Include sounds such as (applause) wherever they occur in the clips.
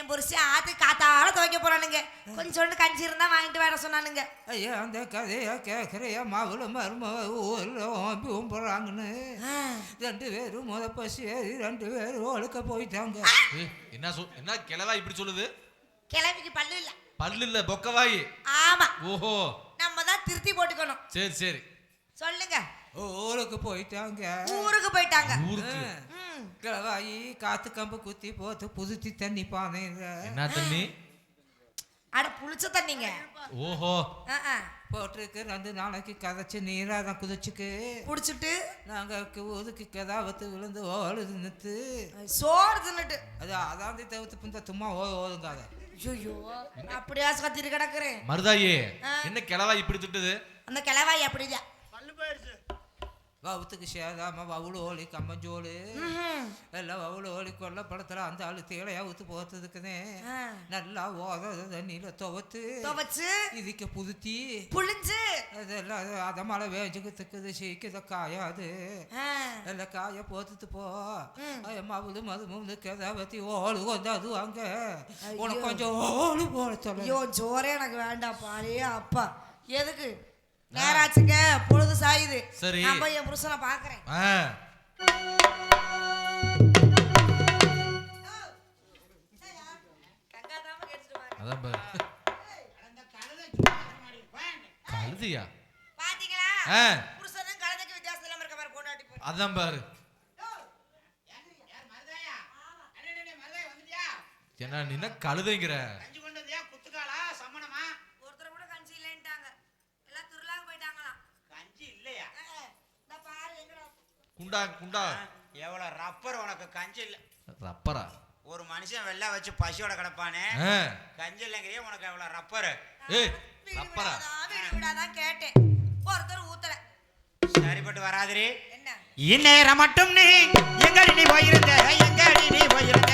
என் புருஷன் ஆத்து காத்தால துவைக்க போறானுங்க. கொஞ்சோண்டு கஞ்சி இருந்தா வாங்கிட்டு வர சொன்னானுங்க. ஐயா அந்த கதையை கேட்குறையா மாவுல மரும ஊரில் ஓம்பி போகிறாங்கன்னு ஆ, ரெண்டு பேரும் முத பசி ஏறி ரெண்டு பேரும் ஒழுக்க போயிட்டாங்க. என்ன சொல் என்ன கிழவா இப்படி சொல்லுது? கிழவிக்கு பல்லு இல்ல. பல்லு இல்ல பொக்கவாயி. ஆமா. ஓஹோ. நம்ம தான் திருத்தி போட்டுக்கணும். சரி சரி. சொல்லுங்க. ஊருக்கு போயிட்டாங்க. ஊருக்கு போயிட்டாங்க. கிளவாயி காத்து கம்பு குத்தி போத்து புதுத்தி தண்ணி பானைங்க என்ன தண்ணி? அட புளிச்ச தண்ணிங்க. ஓஹோ. போட்டிருக்கு ரெண்டு நாளைக்கு கதைச்சு நீராக குதிச்சுக்கு. குடிச்சிட்டு? நாங்கள் ஒதுக்கி கதாவத்து விழுந்து ஓடுது நிறுத்து சோறு தின்னுட்டு. அது அதாந்தி தவிர்த்து பிந்த தும்மா ஓ ஓதுங்காத ஐயோ அப்படியா கத்திட்டு கிடக்குறேன். மருதாயி. என்ன கிழவா இப்படி திட்டுது? அந்த கிழவாய் அப்படிதான். வவுத்துக்கு சேதாம வவுளு ஓலி கம்மஞ்சோடு ம்ஹும். எல்லாம் வவுளு ஓலி கொல்ல படத்துல அந்த ஆளு தேலையா ஊத்து போத்ததுக்குனே. நல்லா ஓத தண்ணியில துவத்து. துவைச்சு. இதுக்கு புதுத்தி. புளிஞ்சு அதெல்லாம் அது மழை வேஞ்சுக்கிறதுக்குது சீக்கிரம் காயாது. எல்லாம் காய போத்துட்டு போ. மவுது மது முந்து கதாவத்தி ஓடு கொஞ்சம் அது வாங்க ஐயோ. உனக்கு கொஞ்சம் ஓடு போட சொல்ல. ஐயோ ஜோரே எனக்கு வேண்டாம் பாரே அப்பா எதுக்கு? நேராச்சுங்க பொழுது சாயுது. சரி. நான் போய் என் புருஷனை பாக்குறேன் அதான் பாரு கழுதியா? பாத்தீங்களா? புருஷனும் கலந்துக்கு வித்தியாசம் இல்லாம இருக்க பாரு பொண்டாட்டி. அதான் பாரு. என்ன நீ என்ன கழுதைங்கிற ஒருத்தர் கூட கஞ்சி இல்லைன்ட்டாங்க எல்லாம் திருவிழாவுக்கு போயிட்டாங்களாம் ஆ, ஆ. இந்த பாரு எங்கடா குண்டா குண்டா. எவ்வளவு ரப்பர் உனக்கு கஞ்சி இல்ல ரப்பரா? ஒரு மனுஷன் வெள்ளை வச்சு பசியோட கிடப்பானே கஞ்சி இல்லைங்கிறியே உனக்கு எவ்வளவு ரப்பர்? ஏய் ரப்பரா? விடாதான், வீடு விடாதான் கேட்டேன். ஒருத்தர் ஊத்தல. சரிப்பட்டு வராதிரி. என்ன? இந்நேரம் மட்டும் நீ எங்கடி நீ போயிருந்த? எங்கடி நீ போயிருந்த?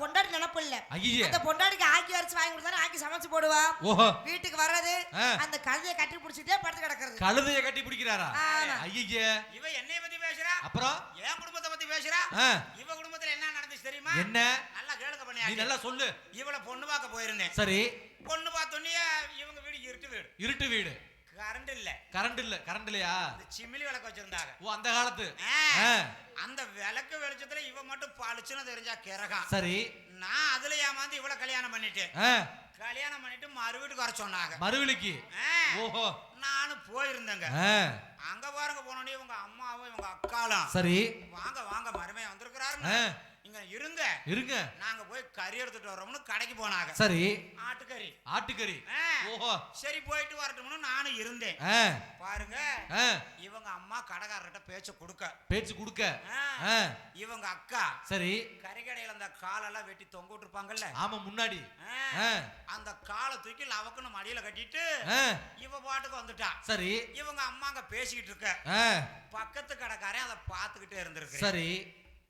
பொண்டாட்டி நினப்பு இல்ல. ஐயே. அந்த பொண்டாட்டிக்கு ஆக்கி அரைச்சு வாங்கி கொடுத்தா ஆக்கி சமைச்சு போடுவா? ஓஹோ. வீட்டுக்கு வர்றது. அந்த கழுதையை கட்டி பிடிச்சிட்டே படுத்து கிடக்குறது. கழுதைய கட்டி பிடிக்கிறாரா. ஐயே. இவ என்னைய பத்தி பேசுறா? அப்புறம்? என் குடும்பத்தை பத்தி பேசுறா? ஆ, இவ குடும்பத்துல என்ன நடந்துச்சு தெரியுமா? என்ன? நல்லா கேளுங்க நீ பண்ணி நல்லா சொல்லு. இவள பொண்ணு பார்க்க போயிருந்தேன். சரி. பொண்ணு பார்த்தோன்னே இவங்க வீடு இருட்டு வீடு. இருட்டு வீடு. கரண்ட் இல்ல. கரண்ட் இல்ல கரண்ட் இல்லையா? சிமிலி விளக்கு வச்சிருந்தாங்க. ஓ அந்த காலத்து. அந்த விளக்கு வெளிச்சத்துல இவ மட்டும் பளிச்சுன்னு தெரிஞ்சா கிறகம் சரி. நான் அதுல ஏமாந்து இவள கல்யாணம் பண்ணிட்டேன் கல்யாணம் பண்ணிட்டு மறு வீட்டுக்கு வர சொன்னாங்க. மறுவிழிக்கு ஆ. ஓஹோ. நானும் போயிருந்தேங்க. அங்க பாருங்க போனோடனே இவங்க அம்மாவும் இவங்க அக்காலும் சரி. வாங்க வாங்க மருமையா வந்திருக்கிறாரு ஆ, இங்க இருங்க. இருங்க. நாங்க போய் கறி எடுத்துட்டு வரோம்னு கடைக்கு போனாங்க. சரி. ஆட்டுக்கறி. ஆட்டுக்கறி. ஓஹோ. சரி போயிட்டு வரட்டும்னு நானும் இருந்தேன். பாருங்க. இவங்க அம்மா கடைக்காரர்கிட்ட பேச்ச கொடுக்க. பேச்சு கொடுக்க. இவங்க அக்கா. சரி. கறிக்கடையில அந்த காலெல்லாம் வெட்டி தொங்க விட்டுருப்பாங்கல்ல. ஆமா முன்னாடி. அந்த காலை தூக்கி லவக்குன்னு மடியில கட்டிட்டு இவ பாட்டுக்கு வந்துட்டா. சரி. இவங்க அம்மா அங்க பேசிக்கிட்டு இருக்க. பக்கத்து கடைக்காரன் அதை பார்த்துக்கிட்டே இருந்திருக்கு சரி.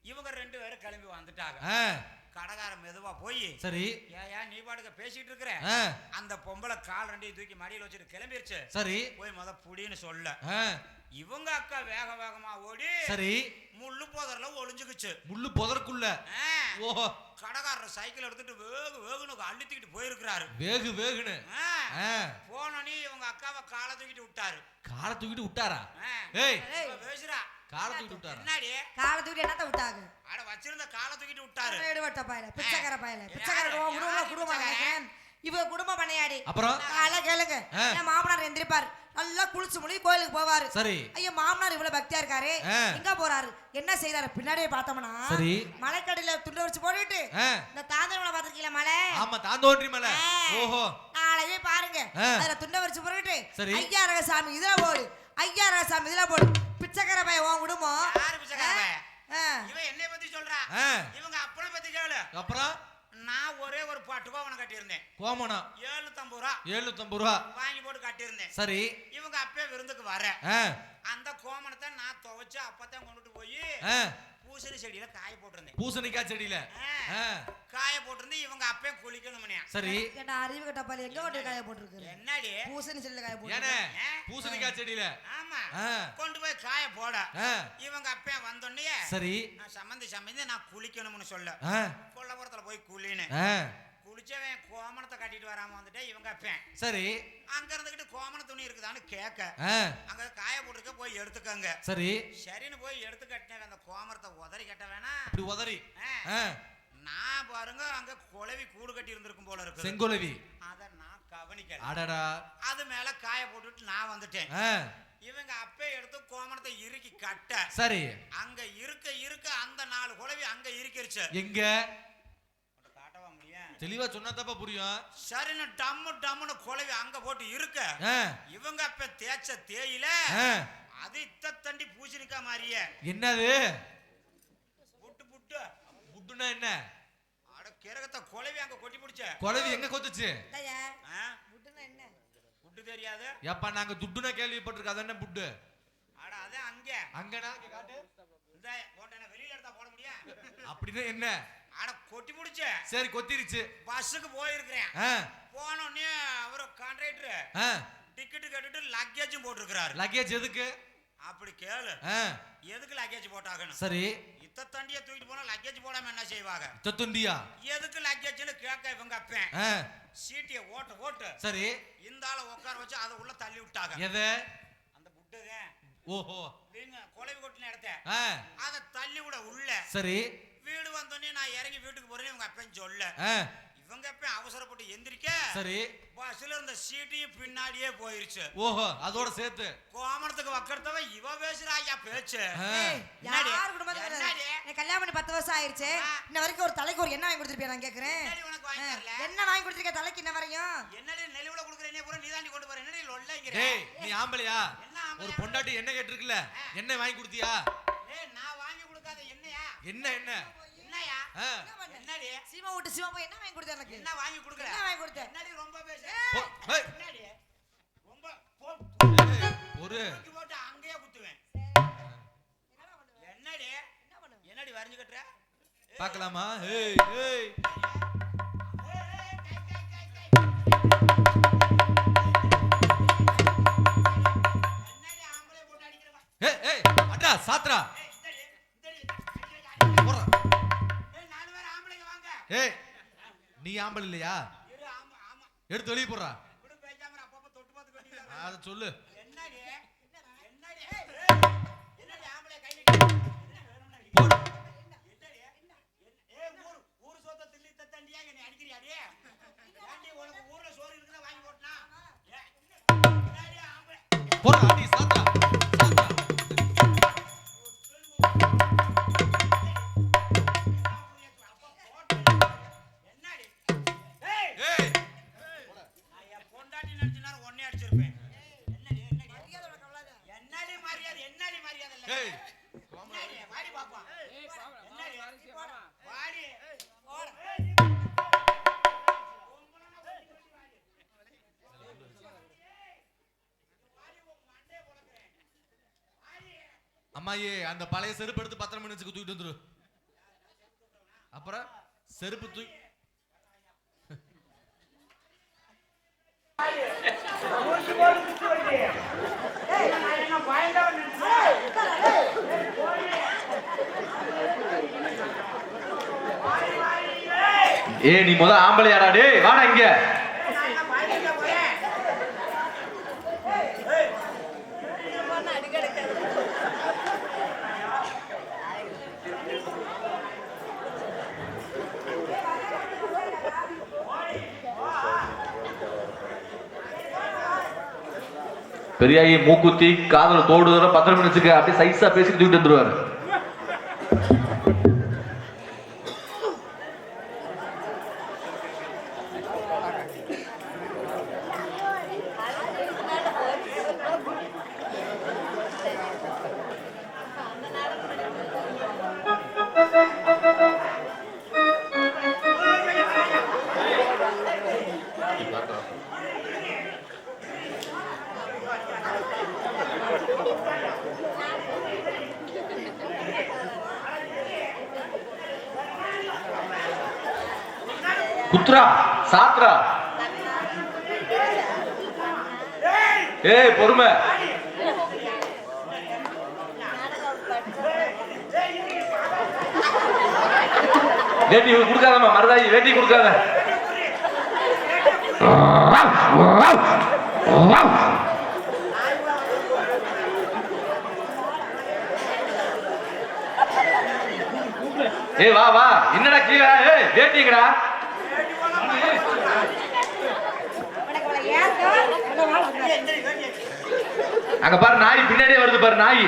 இவங்க ரெண்டு பேரும் கிளம்பி வந்துட்டாங்க. கடைக்காரன் மெதுவா போய் சரி. ஏயா நீ பாட்டுக்க பேசிட்டு இருக்கிற? அந்த பொம்பளை கால் ரெண்டையும் தூக்கி மடியில வச்சுட்டு கிளம்பிருச்சு. சரி. போய் முத புடின்னு சொல்ல. இவங்க அக்கா வேக வேகமா ஓடி சரி. முள்ளு போதர்ல ஒளிஞ்சுக்குச்சு. முள்ளு புதற்குள்ள ஓஹோ கடைக்காரர் சைக்கிள் எடுத்துட்டு வேகு வேகுன்னு அழுத்திக்கிட்டு போயிருக்கிறாரு. வேகு ஆ, போனோனே இவங்க அக்காவை காலை தூக்கிட்டு விட்டாரு. காலை தூக்கிட்டு விட்டாரா? ஏய். பேசுறா. காலை தூக்கிட்டு விட்டாரா? என்னடி? காலை தூக்கி என்னத்த விட்டாங்க? அட வச்சிருந்த காலை தூக்கிட்டு விட்டாரு. எடுவட்ட பாயல பிச்சைக்கார பாயல? பிச்சைக்கார குடும்பம் யாரு குடும்பம் இவ குடும்பம் பண்ணையாடி. அப்புறம்? காலை கேளுங்க. என் மாமனார் எந்திரிப்பாரு. நல்லா குளிச்சு முடி கோயிலுக்கு போவாரு. சரி. ஐயோ மாமனார் இவ்வளவு பக்தியா இருக்காரு. எங்க போறாரு? என்ன செய்யறாரு பின்னாடியே பார்த்தோம்னா சரி. மலைக்கடியில துண்டு வச்சு போட்டுட்டு இந்த தாந்தரமலை பாத்திருக்கீங்களா மலை? ஆமா தாந்தோன்றி மலை. ஓஹோ. நாளையே பாருங்க. அதுல துண்டை வச்சு போட்டுட்டு. ஐயா ரகசாமி இதுல போடு. ஐயா ரகசாமி இதுல போடு. பிச்சைக்கார பையன் உன் குடும்பம். யாரு பிச்சைக்கார பையன்? இவன் என்னைய பத்தி சொல்றா? இவங்க அப்பனை பத்தி கேளு. அப்புறம்? நான் ஒரே ஒரு பாட்டு கோவனை கட்டியிருந்தேன். கோமணம் ஏழுநூத்தம்பது ரூபா. எழுநூத்தம்பது ரூபா. வாங்கி போட்டு கட்டியிருந்தேன். சரி. இவங்க அப்பே விருந்துக்கு வர. அந்த கோமணத்தை நான் துவைச்சு அப்பதான் கொண்டுட்டு போய் பூசணி செடியில காய போட்டிருந்தேன். பூசணிக்காய் செடியில? காய போட்டிருந்து இவங்க அப்பே குளிக்கணும்னே. சரி. கேட்டா அறிவு கட்ட பாரு எங்க கொண்டு காய போட்டுருக்கு என்னடி? பூசணி செல்ல காய போட்டு பூசணிக்காய் செடியில. ஆமா. கொண்டு போய் காய போட. இவங்க அப்பே வந்தோடனே சரி. நான் சம்மந்தி சம்மந்தி நான் குளிக்கணும்னு சொல்ல. ஆ, கொல்லப்புறத்துல போய் குளின்னு. குளிச்சவன் கோமணத்தை கட்டிட்டு வராம வந்துட்டு இவங்க அப்பேன் சரி. அங்க இருந்துகிட்டு கோமண துணி இருக்குதான்னு கேட்க. அங்க காய போட்டுருக்க போய் எடுத்துக்கங்க. சரி. சரின்னு போய் எடுத்து கட்டினவன் அந்த கோமரத்தை உதறி கட்ட வேணாம். இப்படி உதறி. நான் பாருங்க அங்க குழவி கூடு கட்டி இருந்திருக்கும் போல இருக்கு செங்கோலவி அத நான் கவனிக்கல. அடடா. அது மேல காய போட்டுட்டு நான் வந்துட்டேன். இவங்க அப்பே எடுத்து கோமணத்தை இறுக்கி கட்ட. சரி. அங்க இருக்க இருக்க அந்த நாலு குழவி அங்க இருக்கிருச்சு எங்க? தெளிவா சொன்னா தப்பா புரியும். சரின்னு டம்மு டம்முன்னு குழவி அங்க போட்டு இருக்க. இவங்க அப்ப தேய்ச்ச தேயில அது இத்த தண்டி பூசணிக்கா மாதிரியே. என்னது? புட்டு புட்டு. புட்டுனா என்ன? அட கிரகத்தை குழவி அங்க கொட்டி பிடிச்ச. குழவி எங்க கொத்துச்சு? புட்டுன்னா என்ன? புட்டு தெரியாது? ஏப்பா நாங்க துட்டுனா கேள்விப்பட்டிருக்கோம். அது என்ன புட்டு? அட அதான் அங்க. அங்கனா இங்க காட்டு. இந்த போட்டேன வெளியில எடுத்தா போட முடியும் அப்படின்னா என்ன? அட கொட்டி பிடிச்ச. சரி கொத்திருச்சு. பஸ்ஸுக்கு போயிருக்கிறேன். ஆ, போனோடனே அவரு கான்ட்ராக்டர் ஆ, டிக்கெட் கட்டிட்டு லக்கேஜும் போட்டிருக்கிறாரு. லக்கேஜ் எதுக்கு? அப்படி கேளு. எதுக்கு லக்கேஜ் போட்டாகணும்? சரி. இத்த தண்டியை தூக்கிட்டு போனா லக்கேஜ் போடாம என்ன செய்வாங்க? தொத்துண்டியா எதுக்கு லக்கேஜ்னு கேட்க இவங்க அப்பேன். சீட்டிய ஓட்டு ஓட்டு. சரி. இந்த ஆளை உட்கார வச்சு அதை உள்ள தள்ளி விட்டாங்க. எதை? அந்த புட்டுதான் ஓஹோ. வீங்க குழவி கொட்டின இடத்த. அதை தள்ளி விட உள்ள. சரி. வீடு வந்தோடனே நான் இறங்கி வீட்டுக்கு போறேன்னு இவங்க அப்பன் சொல்ல. இவங்க அப்ப அவசரப்பட்டு எந்திரிக்க? சரி. பஸ்ல இருந்த சீட்டையும் பின்னாடியே போயிருச்சு. ஓஹோ அதோட சேர்த்து. கோமணத்துக்கு வக்கறதவ இவ பேசுறா ஐயா பேச்சு? யார் குடும்பத்துல? எனக்கு கல்யாணம் பண்ணி பத்து வருஷம் ஆயிருச்சு. இன்ன வரைக்கும் ஒரு தலைக்கு ஒரு என்ன வாங்கி கொடுத்துருப்பியா நான் கேக்குறேன்? என்னடி உனக்கு வாங்கி ஆ, தரல? என்ன வாங்கி கொடுத்துருக்க தலைக்கு இன்ன வரையும்? என்னடி நெலிவுல குடுக்குறேனே பூரா நீ தாண்டி கொண்டு போற? என்னடி லொல்லைங்கிற? டேய் நீ ஆம்பளையா? என்ன? ஒரு பொண்டாட்டி என்ன கேட்டிருக்குல்ல என்ன வாங்கி கொடுத்தியா? ஏய் நான் வாங்கி கொடுக்காத என்னையா என்ன என்ன? என்னடி? சீமா விட்டு சீமா போய் என்ன வாங்கி கொடுத்த எனக்கு? என்ன வாங்கி கொடுக்குற? என்ன வாங்கி கொடுத்த? என்னடி ரொம்ப பேச? என்னடி? ரொம்ப ஒரு போட்டு அங்கேயே குத்துவேன். என்னடி என்னடி? வரைஞ்சு கட்டுற? பார்க்கலாமா? ஏய். ஏய், நீ ஆம்பளை இல்லையா. எடுத்து வெளியே போடுறா. இப்படி பேசாம அம்மாயே அந்த பழைய செருப்பு எடுத்து பத்திரம் பண்ணி வச்சுக்க தூக்கிட்டு வந்துரு. அப்புறம் செருப்பு தூக்கி ஏய் நீ முத ஆம்பளையாடா டே வாடா இங்க. பெரியாயி மூக்குத்தி காதல் தோடு பத்திரம் நினைச்சுக்க அப்படியே சைஸா பேசி தூக்கிட்டு வந்துருவாரு. சாத்ரா ஏய் பொறுமை. வேட்டி கொடுக்காதம்மா மருதாயி வேட்டி கொடுக்காத. ஏய் வா வா. என்னடா கீழே? ஏய் வேட்டிங்கடா. அங்க பாரு நாய் பின்னாடியே வருது பாரு நாய்.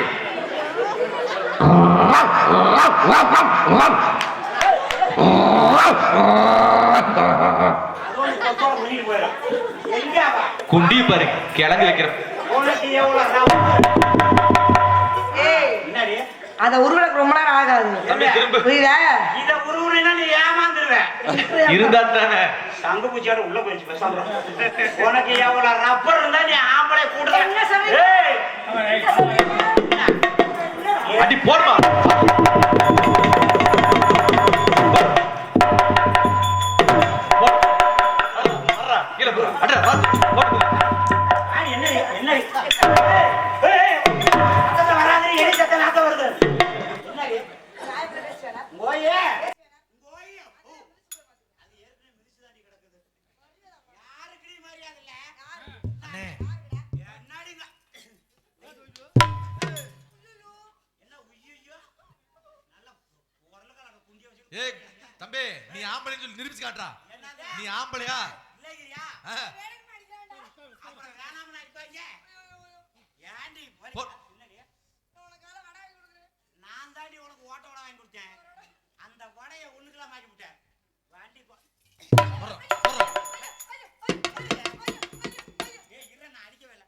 குண்டி பாரு கிழங்கு வைக்கிற? அத உருவலுக்கு ரொம்ப நேரம் ஆகாது. புரியுதா இத உருவுனா நீ ஏமாந்துருவ இருந்தா தானே சங்கு பூச்சியோட உள்ள போயிடுச்சு பேசாம உனக்கு எவ்வளவு ரப்பர் இருந்தா நீ ஆம்பளை என்ன சொல்றீங்க? கூடுதல் அடி போடுமா. என்ன என்ன ஏய் தம்பி நீ ஆம்பளைன்னு சொல்லி நிரூபிச்சு காட்டுறா? நீ ஆம்பளையா? நான் தாண்டி உனக்கு ஓட்ட வடை வாங்கி கொடுத்தேன். அந்த வடையை ஒண்ணுக்கெல்லாம் மாக்கி விட்டேன். வாண்டி போ. போடுறா, போடுறா. ஏய் இரு நான் அடிக்கவே இல்லை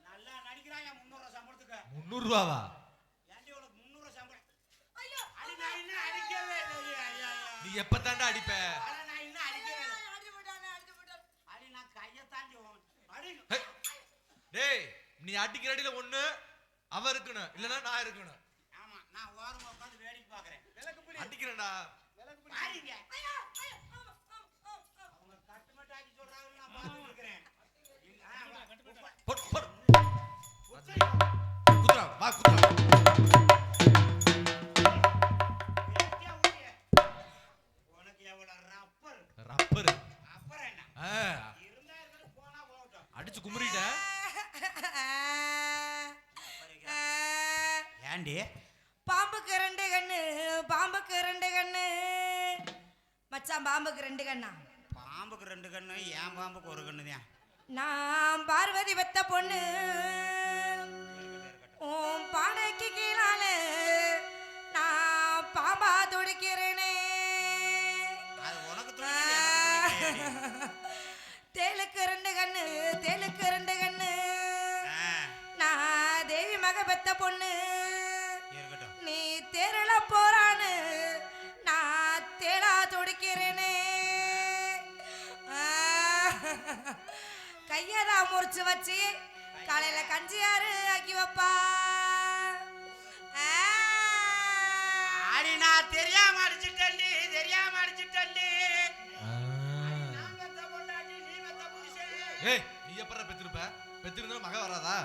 நல்லா நடிக்கிறான் என் முந்நூறு சம்பளத்துக்கு முந்நூறு ரூபாவா ஏன்டி உனக்கு முந்நூறு சம்பளம் அடி நான் இன்னும் அடிக்கவே இல்லை ஐயா, ஐயா, நீ ஐயா. எப்பத்தாண்டா அடிப்ப அட, நான் இன்னும் அடிக்கவே இல்லை அடி நான் கையை தாண்டி உன்- அடி ஹே. டேய் நீ அடிக்கிற அடியில ஒண்ணு அவ இருக்கணும். இல்லனா நான் இருக்கணும். ஆமா நான் ஓரமா உட்காந்து வேடிக்கை பாக்குறேன் அடிக்கிறேன்டா. பாருங்க. அவங்க துடிக்கிறேனே. (laughs) தேலுக்கு ரெண்டு கண்ணு தேலுக்கு ரெண்டு கண்ணு. நான் தேவி மக பெத்த பொண்ணு. நீ தேரல போறான்னு நான் தேடா துடிக்கிறேனே. கையதா முறிச்சு வச்சு காலையில கஞ்சி யாரு ஆக்கி வைப்பா. தெரியாம புருஷன். ஏய் நீ எப்பற பெத்திருப்ப? பெத்திருந்தா மக வராதா?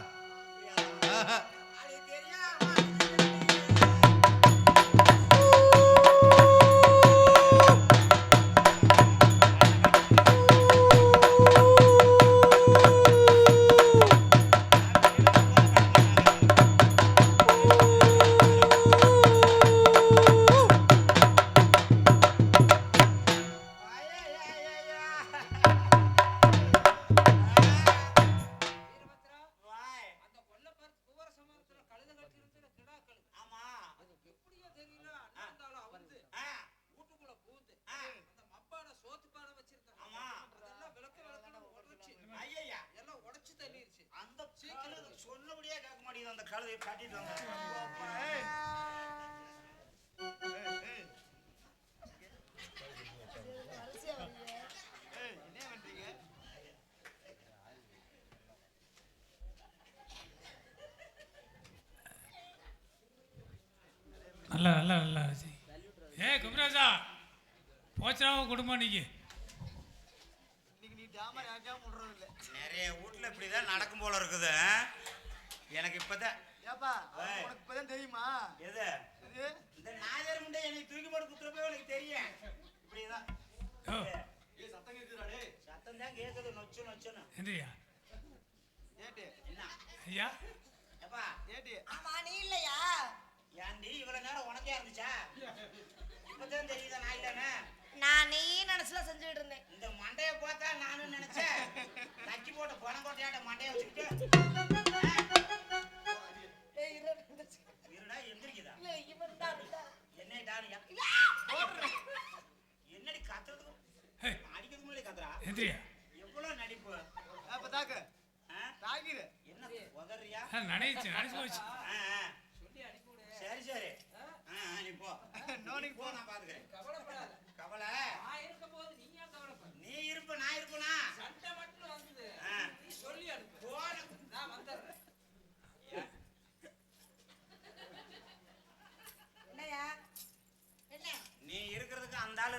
மாட்டேங்குது அந்த கழுதை கட்டிட்டு வந்தேன் நல்ல நல்ல நல்ல விஜய் ஏ குமராஜா போச்சுடா உன் குடும்பம் இன்னைக்கு. நிறைய வீட்ல இப்படிதான் நடக்கும் போல இருக்குது? எனக்கு இப்பதான் ஏப்பா. உனக்கு இப்பதான் தெரியுமா? எது? இது? இந்த நாயர் முண்டை எனக்கு தூக்கி போட்டு குத்துறப்ப எனக்கு தெரியும். இப்படிதான் ஓ சத்தம் தான் கேக்குது நொச்சு நொச்சுன்னு. எந்திரியா ஏட்டு என்ன? ஐயா? எப்பா ஏட்டு ஆமா நீ இல்லையா? ஏன்டி இவ்வளவு நேரம் உனக்கே இருந்துச்சா? இப்பதான் தெரியுதா நான் இல்லைன்னு நான் நீ நினைச்சுல செஞ்சுட்டு இருந்தேன் இந்த மண்டைய பார்த்தா நானும் நினைச்சேன். தக்கி போட்ட பணங்கோட்டையாட்ட மண்டைய வச்சுக்கிட்டு. இருடா எந்திரிக்குதா? இல்ல, இவன் தான் இருந்தா. என்ன டானியா? என்னடி கத்துறதுக்கு? ஹே. அடிக்கிறதுக்கு முன்னாடி கத்துறா? எந்திரியா. எவ்வளவு நடிப்பு? அப்ப தாக்கு? தாக்கிடு. என்ன உதறியா? நினைச்சு நினைச்சு போச்சு. ஆ. சரி சரி. ஆ, ஆ, நீ போ. நோனிக்கு போ நான் பாத்துக்கிறேன் கவலைப்படாத கவலை நான் இருக்கும் போது நீ ஏன் கவலைப்பட நீ இருப்ப நான் இருப்பனா சண்டை மட்டும் வந்தது ஆ. நீ சொல்லி அனுப்பு போன நான் வந்துடுறேன் என்னய்யா? என்ன? நீ இருக்கிறதுக்கு அந்த ஆள்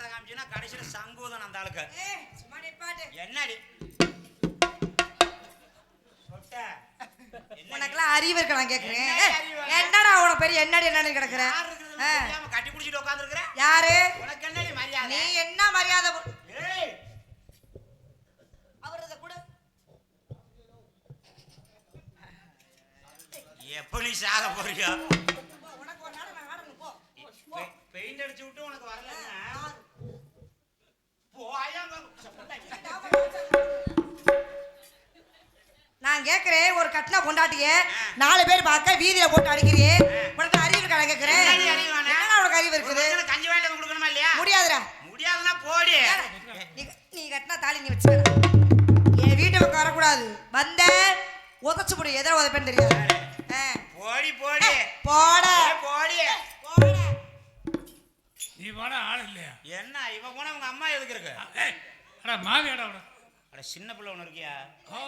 இருக்கிறதுக்கு டாட்டா காமிச்சினா கடைசியில சங்கூதன் அந்த ஆளுக்கு. என்னடி? உனக்கெல்லாம் அறிவு இருக்கா நான் என்ன? என்னடா உனக்கு பெரிய என்னடி என்னன்னு கிடக்குற? யார் இருக்கிறதுன்னு ஆ. தெரியாம கட்டி பிடிச்சிட்டு உட்காந்துருக்குற யாரு? உனக்கு என்னடி நீ மரியாதை என்ன மரியாதை கொடு- ஏய். அவர் இதை கொடு. எப்ப நீ சாக போறியோ? பெயிண்ட் அடிச்சு விட்டு உனக்கு வரல நான் கேக்குறேன் ஒரு கட்டின பொண்டாட்டிய நாலு பேர் பார்க்க வீதியில போட்டு அடிக்கிறியே உனக்கு அறிவு இருக்கா? நான் கேக்குறேன். என்னடி அறிவு வேணும்? என்னடா உனக்கு அறிவு இருக்குது? கஞ்சி வந்து கொடுக்கணுமா இல்லையா? முடியாதுடா. முடியாதுன்னா போடி. நீ நீ கட்டினா தாலி நீ வச்சுக்கடா. என் வீட்டு பக்கம் வரக்கூடாது. வந்த உதச்சு முடி எதிர உதப்பேன்னு தெரியாது. போடி போடி. போடி. என்ன இவ போனா உங்க அம்மா எதுக்கு இருக்கு? அடா அவட அட சின்ன பிள்ளை ஒன்று இருக்கியா? ஓ.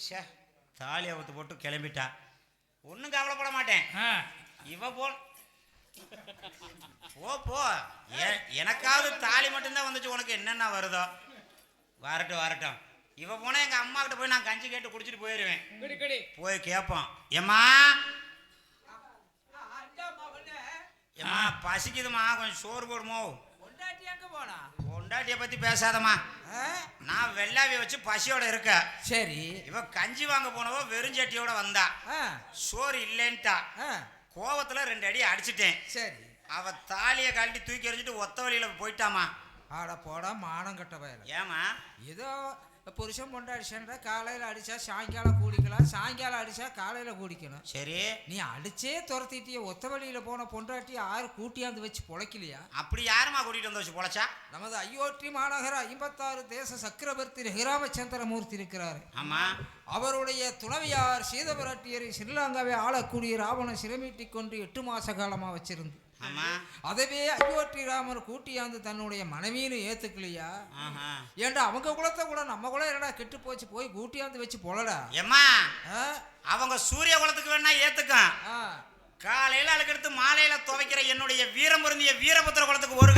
ச்சே தாலி அவுத்து போட்டு கிளம்பிட்டா. ஒன்றும் கவலைப்பட மாட்டேன். ஆ. இவ போ. போ போ. எனக்காவது தாலி மட்டும்தான் வந்துச்சு. உனக்கு என்னென்ன வருதோ. வரட்டும் வரட்டும். இவ போனா எங்க அம்மா கிட்ட போய் நான் கஞ்சி கேட்டு குடிச்சிட்டு போயிடுவேன் போய் கேட்போம் ஏம்மா? ஏம்மா பசிக்குதுமா கொஞ்சம் சோறு போடுமோ? பொண்டாட்டிய பத்தி பேசாதம்மா? நான் வெள்ளாவி வச்சு பசியோட இருக்க. சரி. இவ கஞ்சி வாங்க போனவோ வெறுஞ்சட்டியோட வந்தா. சோறு இல்லைன்ட்டா. கோவத்துல ரெண்டு அடி அடிச்சிட்டேன். சரி. அவ தாலியை கழட்டி தூக்கி எறிஞ்சிட்டு ஒத்த வழியில போயிட்டாமா ஆட போடா மானம் கட்ட பயல. ஏமா ஏதோ புருஷன் பொண்டாடி சண்டை காலையில் அடிச்சா சாயங்காலம் கூடிக்கலாம். சாயங்காலம் அடிச்சா காலையில் கூடிக்கணும் சரி. நீ அடிச்சே துரத்திட்டிய ஒத்த வழியில் போன பொண்டாட்டி யாரு கூட்டியாந்து வச்சு பொழைக்கலையா? அப்படி யாருமா கூட்டிட்டு வந்து வச்சு பொழைச்சா? நமது அயோத்தி மாநகர ஐம்பத்தாறு தேச சக்கரவர்த்தி ரகுராமச்சந்திரமூர்த்தி இருக்கிறார். ஆமா. அவருடைய துணைவியார் சீதபிராட்டியரை ஸ்ரீலங்காவை ஆளக்கூடிய ராவணன் சிறைமீட்டி கொண்டு எட்டு மாச காலமா வச்சிருந்து அதவே அயோத்தி ராமர் கூட்டியாந்து தன்னுடைய மனைவின்னு ஏத்துக்கலையா. ஏன்டா அவங்க குலத்தை கூட நம்ம குலம் என்னடா கெட்டு போச்சு போய் கூட்டியாந்து வச்சு பொழடா ஏம்மா ஆ? அவங்க சூரிய குலத்துக்கு வேணா ஏத்துக்கும். காலையில அழுக்கெடுத்து மாலையில துவைக்கிற என்னுடைய வீரம் பொருந்திய வீரபுத்திர குலத்துக்கு ஒரு